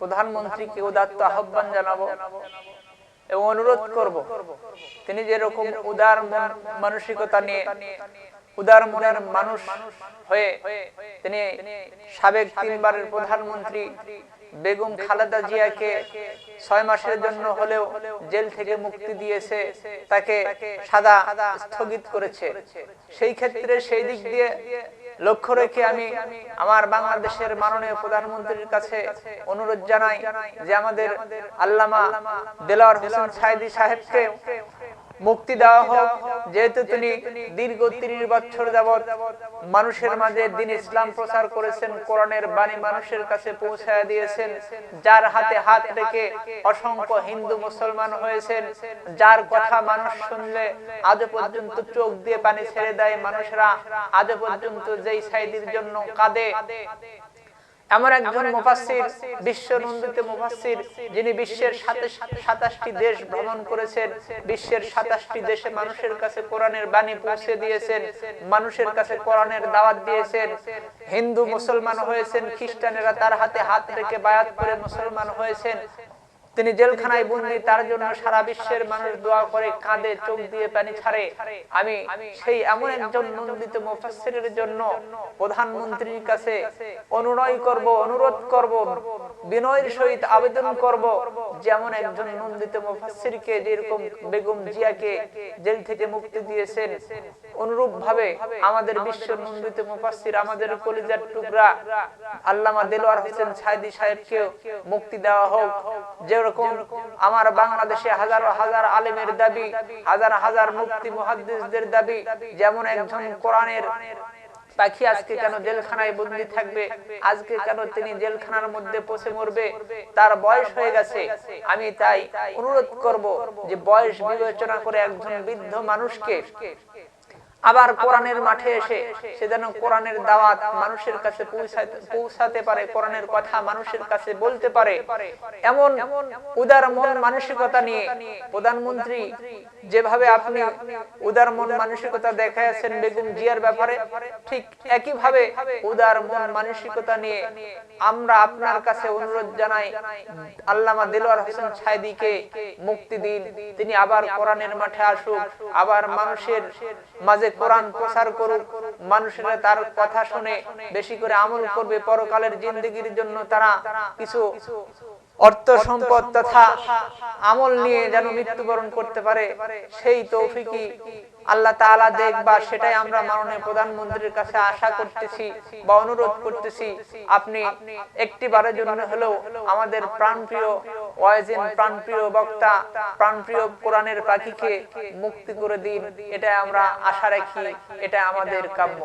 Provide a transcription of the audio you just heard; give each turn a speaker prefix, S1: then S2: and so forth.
S1: প্রধানমন্ত্রীকে উদাত্ত আহ্বান জানাব এবং অনুরোধ করব, তিনি যেরকম উদার মন মানসিকতা নিয়ে, উদার মনের মানুষ হয়ে তিনি সাবেক তিনবারের প্রধানমন্ত্রী বেগম খালেদা জিয়াকে ছয় মাসের জন্য হলেও জেল থেকে মুক্তি দিয়েছে তাকে সাদা স্থগিত করেছে। সেই ক্ষেত্রে সেই দিক দিয়ে লক্ষ্য রেখে আমি আমার বাংলাদেশের মাননীয় প্রধানমন্ত্রীর কাছে অনুরোধ জানাই যে আমাদের আল্লামা দেলাওয়ার হোসেন সাইদি সাহেবকে মুক্তি দেওয়া হোক। যেহেতু তিনি দীর্ঘ তিরিশ বছর যাবৎ মানুষের মাঝে দিন ইসলাম প্রচার করেছেন, কোরআনের বাণী মানুষের কাছে পৌঁছায় দিয়েছেন, যার হাতে হাত রেখে অসংখ্য হিন্দু মুসলমান হয়েছেন, যার কথা মানুষ শুনলে আজ পর্যন্ত চোখ দিয়ে পানি ছেড়ে দেয় মানুষরা আজ পর্যন্ত যেই সাইদির জন্য কাঁদে এমন একজন মুফাসির বিশ্ব নন্দিত মুফাসসির, যিনি বিশ্বের সাতাশটি দেশ ভ্রমণ করেছেন, বিশ্বের সাতাশটি দেশে মানুষের কাছে কোরআনের বাণী পৌঁছে দিয়েছেন, মানুষের কাছে কোরআনের দাওয়াত দিয়েছেন। হিন্দু মুসলমান হয়েছেন, খ্রিস্টানেরা তার হাতে হাত রেখে বায়াত করে মুসলমান হয়েছেন। তিনি জেলখানায় বন্দি, তার জন্য সারা বিশ্বের মানুষ দোয়া করে কাঁদে চোখ দিয়ে পানি ছাড়ে। আমি সেই এমন একজন নন্দিত মুফাসসিরের জন্য প্রধানমন্ত্রীর কাছে অনুনয় করব, অনুরোধ করব, বিনয়ের সহিত আবেদন করব, যেমন একজন নন্দিত মুফাসসিরকে যেরকম বেগম জিয়াকে জেল থেকে মুক্তি দিয়েছেন অনুরূপ ভাবে আমাদের বিশ্ব নন্দিত মুফাসসির, আমাদের কলিজার টুকরা আল্লামা দেলোয়ার হোসেন সাইদি সাহেবকেও মুক্তি দেওয়া হোক। যেরকম আমার বাংলাদেশে হাজার হাজার আলেমের দাবি, হাজার হাজার মুক্তি মুহাদ্দিসদের দাবি, যেমন একজন কোরআনের পাখি আজকে কেন জেলখানায় বন্দি থাকবে, আজকে কেন তিনি জেলখানার মধ্যে পচে মরবে, তার বয়স হয়ে গেছে। আমি তাই অনুরোধ করব যে বয়স বিবেচনা করে একজন বৃদ্ধ মানুষকে আবার কোরআনের মাঠে এসে সে যেন কোরআনের দাওয়াত মানুষের কাছে পৌঁছাতে পারে, কোরআনের কথা মানুষের কাছে বলতে পারে। এমন উদার মন মানসিকতা নিয়ে প্রধানমন্ত্রী যেভাবে আপনি উদার মন মানসিকতা দেখাইছেন বেগম জিয়ার ব্যাপারে, ঠিক একই ভাবে উদার মন মানসিকতা নিয়ে আমরা আপনার কাছে অনুরোধ জানাই, আল্লামা দিলওয়ার হোসেন ছাইদিকে মুক্তি দিন। তিনি আবার কোরআনের মাঠে আসুক, আবার মানুষের মাঝে কোরআন প্রচার করুক, মানুষেরা তার কথা শুনে, বেশি করে আমল করবে পরকালের জিন্দগির জন্য তারা কিছু অর্থ সম্পদ তথা আমল নিয়ে যেন মৃত্যুবরণ করতে পারে, সেই তৌফিকি আল্লাহ তাআলা দেখবা সেটাই আমরা মাননীয় প্রধানমন্ত্রীর কাছে আশা করতেছি বা অনুরোধ করতেছি। আপনি একটি বারের জন্য হলেও আমাদের প্রাণপ্রিয়, ওয়াইজিন প্রাণপ্রিয় বক্তা, প্রাণপ্রিয় কোরআনের পাখিকে মুক্তি করে দিন এটা আমরা আশা রাখি এটা আমাদের কাম্য।